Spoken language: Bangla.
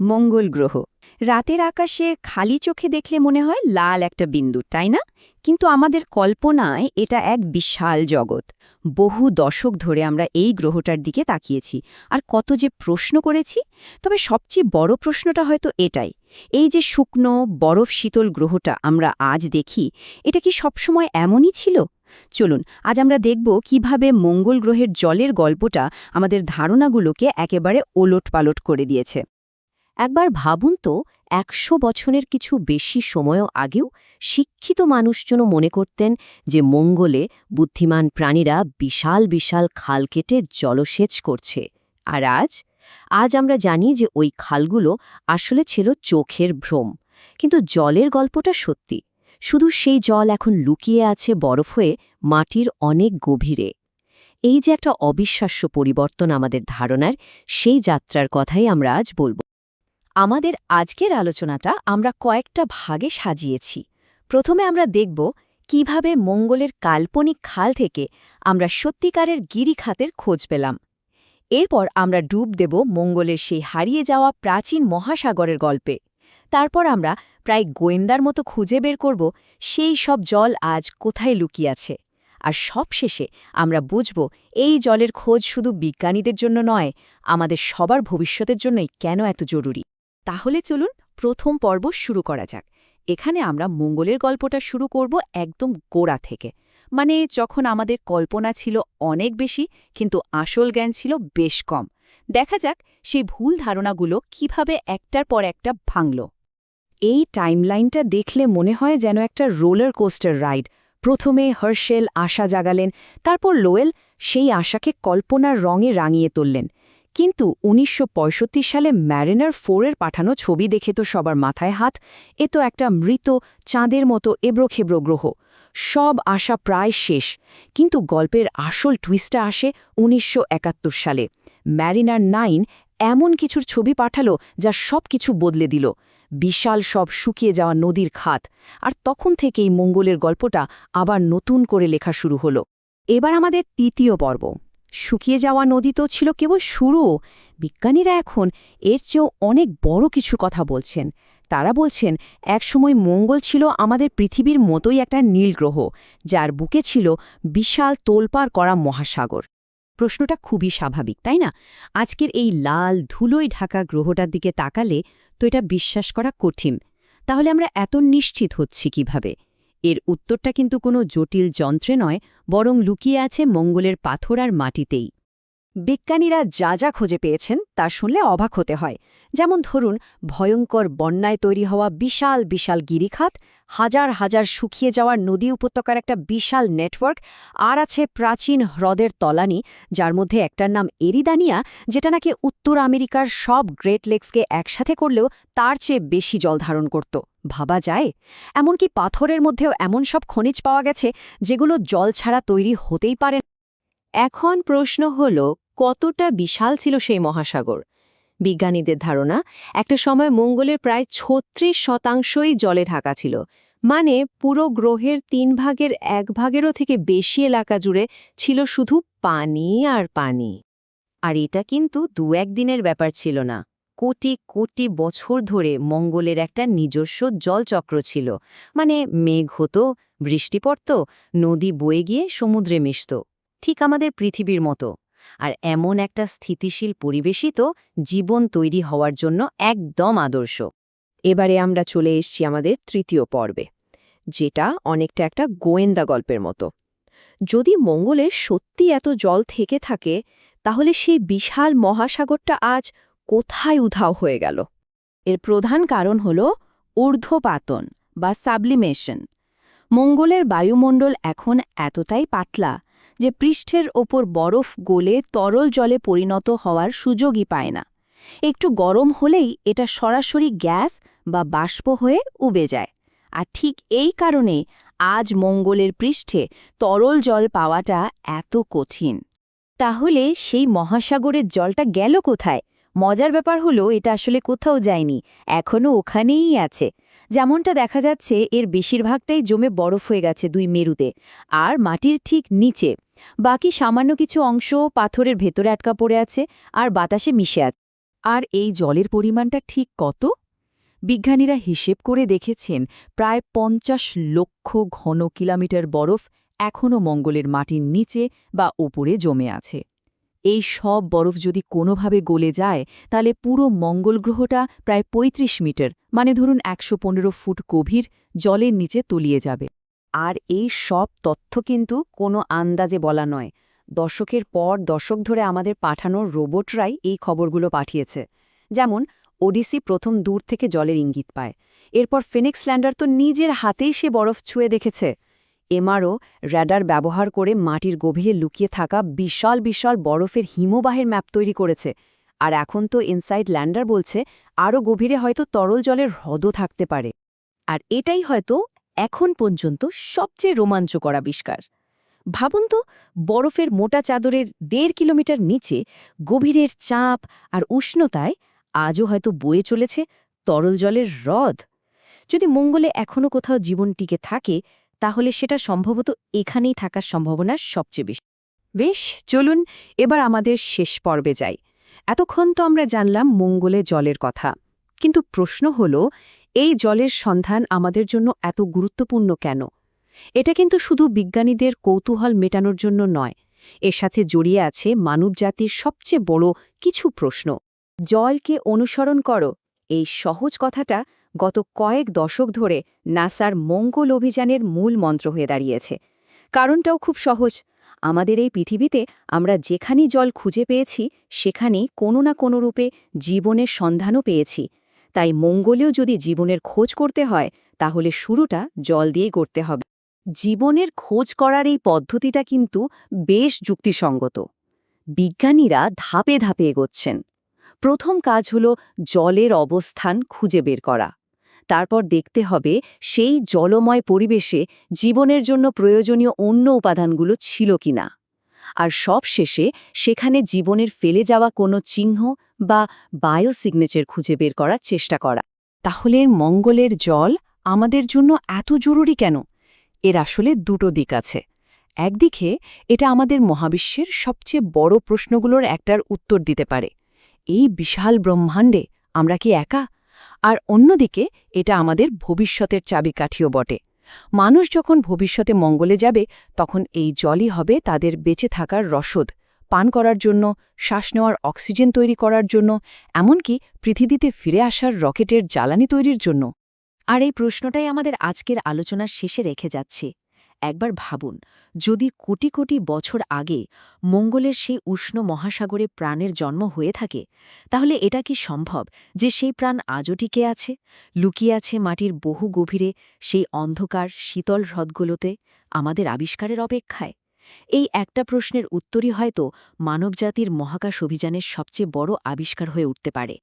মঙ্গল গ্রহ। রাতের আকাশে খালি চোখে দেখলে মনে হয় লাল একটা বিন্দু, তাই না? কিন্তু আমাদের কল্পনায় এটা এক বিশাল জগৎ। বহু দশক ধরে আমরা এই গ্রহটার দিকে তাকিয়েছি। আর কত যে প্রশ্ন করেছি, তবে সবচেয়ে বড় প্রশ্নটা হয়তো এটাই। এই যে শুকনো, বরফ শীতল গ্রহটা আমরা আজ দেখি, এটা কি সবসময় এমনই ছিল? চলুন, আজ আমরা দেখব কীভাবে মঙ্গল গ্রহের জলের গল্পটা আমাদের ধারণাগুলোকে একেবারে ওলট পালট করে দিয়েছে। একবার ভাবুন তো, একশো বছরের কিছু বেশি সময়ও আগেও শিক্ষিত মানুষজন মনে করতেন যে মঙ্গলে বুদ্ধিমান প্রাণীরা বিশাল বিশাল খাল কেটে জলসেচ করছে। আর আজ? আজ আমরা জানি যে ওই খালগুলো আসলে ছিল চোখের ভ্রম। কিন্তু জলের গল্পটা সত্যি। শুধু সেই জল এখন লুকিয়ে আছে বরফ হয়ে মাটির অনেক গভীরে। এই যে একটা অবিশ্বাস্য পরিবর্তন আমাদের ধারণার, সেই যাত্রার কথাই আমরা আজ বলব। আমাদের আজকের আলোচনাটা আমরা কয়েকটা ভাগে সাজিয়েছি। প্রথমে আমরা দেখব কীভাবে মঙ্গলের কাল্পনিক খাল থেকে আমরা সত্যিকারের গিরিখাতের খোঁজ পেলাম। এরপর আমরা ডুব দেব মঙ্গলের সেই হারিয়ে যাওয়া প্রাচীন মহাসাগরের গল্পে। তারপর আমরা প্রায় গোয়েন্দার মতো খুঁজে বের করব সেই সব জল আজ কোথায় লুকিয়ে আছে। আর সবশেষে আমরা বুঝব এই জলের খোঁজ শুধু বিজ্ঞানীদের জন্য নয়, আমাদের সবার ভবিষ্যতের জন্যই কেন এত জরুরি। তাহলে চলুন প্রথম পর্ব শুরু করা যাক। এখানে আমরা মঙ্গলের গল্পটা শুরু করব একদম গোড়া থেকে। মানে যখন আমাদের কল্পনা ছিল অনেক বেশি, কিন্তু আসল জ্ঞান ছিল বেশ কম। দেখা যাক সেই ভুল ধারণাগুলো কীভাবে একটার পর একটা ভাঙল। এই টাইমলাইনটা দেখলে মনে হয় যেন একটা রোলার কোস্টার রাইড। প্রথমে হার্শেল আশা জাগালেন, তারপর লোয়েল সেই আশাকে কল্পনার রঙে রাঙিয়ে তুললেন। কিন্তু উনিশশো পঁয়ষট্টি সালে ম্যারিনার ফোরের পাঠানো ছবি দেখে তো সবার মাথায় হাত, এ তো একটা মৃত চাঁদের মতো এবড়োখেবড়ো গ্রহ। সব আশা প্রায় শেষ। কিন্তু গল্পের আসল টুইস্টটা আসে উনিশশো একাত্তর সালে। ম্যারিনার নাইন এমন কিছুর ছবি পাঠালো যা সব কিছু বদলে দিল। বিশাল সব শুকিয়ে যাওয়া নদীর খাত। আর তখন থেকেই মঙ্গলের গল্পটা আবার নতুন করে লেখা শুরু হলো। এবার আমাদের তৃতীয় পর্ব। শুকিয়ে যাওয়া নদী তো ছিল কেবল শুরু। বিজ্ঞানীরা এখন এর চেয়েও অনেক বড় কিছু কথা বলছেন। তারা বলছেন, একসময় মঙ্গল ছিল আমাদের পৃথিবীর মতোই একটা নীল গ্রহ যার বুকে ছিল বিশাল তোলপার করা মহাসাগর। প্রশ্নটা খুবই স্বাভাবিক, তাই না? আজকের এই লাল, ধুলোয় ঢাকা গ্রহটার দিকে তাকালে তো এটা বিশ্বাস করা কঠিন। তাহলে আমরা এত নিশ্চিত হচ্ছি কীভাবে? এর উত্তরটা কিন্তু কোনো জটিল যন্ত্রে নয়, বরং লুকিয়ে আছে মঙ্গলের পাথর আর মাটিতেই। বিজ্ঞানীরা যা যা খুঁজে পেয়েছেন তা শুনলে অবাক হতে হয়। যেমন ধরুন, ভয়ঙ্কর বন্যায় তৈরি হওয়া বিশাল বিশাল গিরিখাত, হাজার হাজার শুকিয়ে যাওয়ার নদী উপত্যকার একটা বিশাল নেটওয়ার্ক, আর আছে প্রাচীন হ্রদের তলানি, যার মধ্যে একটার নাম এরিদানিয়া, যেটা নাকি উত্তর আমেরিকার সব গ্রেট লেকসকে একসাথে করলেও তার চেয়ে বেশি জল ধারণ করত। ভাবা যায়? এমনকি পাথরের মধ্যেও এমন সব খনিজ পাওয়া গেছে যেগুলো জল ছাড়া তৈরি হতেই পারে এখন প্রশ্ন হল, কতটা বিশাল ছিল সেই মহাসাগর? বিজ্ঞানীদের ধারণা, একটা সময় মঙ্গলের প্রায় ছত্রিশ শতাংশই জলে ঢাকা ছিল। মানে পুরো গ্রহের তিন ভাগের এক ভাগেরও থেকে বেশি এলাকা জুড়ে ছিল শুধু পানি আর পানি। আর এটা কিন্তু দু একদিনের ব্যাপার ছিল না। কোটি কোটি বছর ধরে মঙ্গলের একটা নিজস্ব জলচক্র ছিল। মানে মেঘ হতো, বৃষ্টি পড়ত, নদী বয়ে গিয়ে সমুদ্রে মিশত, ঠিক আমাদের পৃথিবীর মতো। আর এমন একটা স্থিতিশীল পরিবেশই তো জীবন তৈরি হওয়ার জন্য একদম আদর্শ। এবারে আমরা চলে এসছি আমাদের তৃতীয় পর্বে, যেটা অনেকটা একটা গোয়েন্দা গল্পের মতো। যদি মঙ্গলে সত্যি এত জল থেকে থাকে, তাহলে সেই বিশাল মহাসাগরটা আজ কোথায় উধাও হয়ে গেল? এর প্রধান কারণ হল ঊর্ধ্বপাতন বা সাবলিমেশন। মঙ্গলের বায়ুমণ্ডল এখন এতটাই পাতলা যে পৃষ্ঠের ওপর বরফ গলে তরল জলে পরিণত হওয়ার সুযোগই পায় না। একটু গরম হলেই এটা সরাসরি গ্যাস বা বাষ্প হয়ে উবে যায়। আর ঠিক এই কারণে আজ মঙ্গলের পৃষ্ঠে তরল জল পাওয়াটা এত কঠিন। তাহলে সেই মহাসাগরের জলটা গেল কোথায়? মজার ব্যাপার হলো, এটা আসলে কোথাও যায়নি এখনও ওখানেই আছে। যেমনটা দেখা যাচ্ছে, এর বেশিরভাগটাই জমে বরফ হয়ে গেছে দুই মেরুতে, আর মাটির ঠিক নিচে। বাকি সামান্য কিছু অংশ পাথরের ভেতরে আটকা পড়ে আছে, আর বাতাসে মিশে আছে। আর এই জলের পরিমাণটা ঠিক কত? বিজ্ঞানীরা হিসেব করে দেখেছেন, প্রায় পঞ্চাশ লক্ষ ঘন কিলোমিটার বরফ এখনও মঙ্গলের মাটির নিচে বা উপরে জমে আছে। এই সব বরফ যদি কোনোভাবে গলে যায়, তাহলে পুরো মঙ্গল গ্রহটা প্রায় ৩৫ মিটার মানে ধরুন একশো পনেরো ফুট গভীর জলের নিচে তলিয়ে যাবে। আর এই সব তথ্য কিন্তু কোনো আন্দাজে বলা নয়। দশকের পর দশক ধরে আমাদের পাঠানো রোবটরাই এই খবরগুলো পাঠিয়েছে। যেমন, ওডিসি প্রথম দূর থেকে জলের ইঙ্গিত পায়। এরপর ফিনিক্স ল্যান্ডার তো নিজের হাতেই সে বরফ ছুঁয়ে দেখেছে। এমআরও র্যাডার ব্যবহার করে মাটির গভীরে লুকিয়ে থাকা বিশাল বিশাল বরফের হিমবাহের ম্যাপ তৈরি করেছে। আর এখন তো ইনসাইড ল্যান্ডার বলছে আরও গভীরে হয়তো তরল জলের হ্রদও থাকতে পারে। আর এটাই হয়তো এখন পর্যন্ত সবচেয়ে রোমাঞ্চকর আবিষ্কার। ভাবুন তো, বরফের মোটা চাদরের দেড় কিলোমিটার নিচে গভীরের চাপ আর উষ্ণতায় আজও হয়তো বয়ে চলেছে তরল জলের হ্রদ। যদি মঙ্গলে এখনও কোথাও জীবন টিকে থাকে তাহলে সেটা সম্ভবত এখানেই থাকার সম্ভাবনা সবচেয়ে বেশি। বেশ, চলুন এবার আমাদের শেষ পর্বে যাই। এতক্ষণ তো আমরা জানলাম মঙ্গলে জলের কথা। কিন্তু প্রশ্ন হল, এই জলের সন্ধান আমাদের জন্য এত গুরুত্বপূর্ণ কেন? এটা কিন্তু শুধু বিজ্ঞানীদের কৌতূহল মেটানোর জন্য নয়। এর সাথে জড়িয়ে আছে মানবজাতির সবচেয়ে বড় কিছু প্রশ্ন। জলকে অনুসরণ করো, এই সহজ কথাটা গত কয়েক দশক ধরে নাসার মঙ্গল অভিযানের মূল মন্ত্র হয়ে দাঁড়িয়েছে। কারণটাও খুব সহজ। আমাদের এই পৃথিবীতে আমরা যেখানেই জল খুঁজে পেয়েছি, সেখানেই কোনো না কোনো রূপে জীবনের সন্ধানও পেয়েছি। তাই মঙ্গলেও যদি জীবনের খোঁজ করতে হয়, তাহলে শুরুটা জল দিয়ে করতে হবে। জীবনের খোঁজ করার এই পদ্ধতিটা কিন্তু বেশ যুক্তিসঙ্গত। বিজ্ঞানীরা ধাপে ধাপে এগোচ্ছেন। প্রথম কাজ হল জলের অবস্থান খুঁজে বের করা। তারপর দেখতে হবে সেই জলময় পরিবেশে জীবনের জন্য প্রয়োজনীয় অন্য উপাদানগুলো ছিল কিনা। আর সব শেষে সেখানে জীবনের ফেলে যাওয়া কোনো চিহ্ন বা বায়োসিগনেচার খুঁজে বের করার চেষ্টা করা। তাহলে মঙ্গলের জল আমাদের জন্য এত জরুরি কেন? এর আসলে দুটো দিক আছে। একদিকে এটা আমাদের মহাবিশ্বের সবচেয়ে বড় প্রশ্নগুলোর একটার উত্তর দিতে পারে। এই বিশাল ব্রহ্মাণ্ডে আমরা কি একা? আর অন্যদিকে, এটা আমাদের ভবিষ্যতের চাবিকাঠিও বটে। মানুষ যখন ভবিষ্যতে মঙ্গলে যাবে, তখন এই জলই হবে তাদের বেঁচে থাকার রসদ, পান করার জন্য, শ্বাস নেওয়ার অক্সিজেন তৈরি করার জন্য, এমনকি পৃথিবীতে ফিরে আসার রকেটের জ্বালানি তৈরির জন্য। আর এই প্রশ্নটাই আমাদের আজকের আলোচনার শেষে রেখে যাচ্ছে। একবার ভাবুন, যদি কোটি কোটি বছর আগে মঙ্গলের সেই উষ্ণ মহাসাগরে প্রাণের জন্ম হয়ে থাকে, তাহলে এটা কি সম্ভব যে সেই প্রাণ আজও টিকে আছে, লুকিয়ে আছে মাটির বহু গভীরে সেই অন্ধকার, শীতল হ্রদগুলোতে আমাদের আবিষ্কারের অপেক্ষায়? এই একটা প্রশ্নের উত্তরই হয়তো মানবজাতির মহাকাশ অভিযানের সবচেয়ে বড় আবিষ্কার হয়ে উঠতে পারে।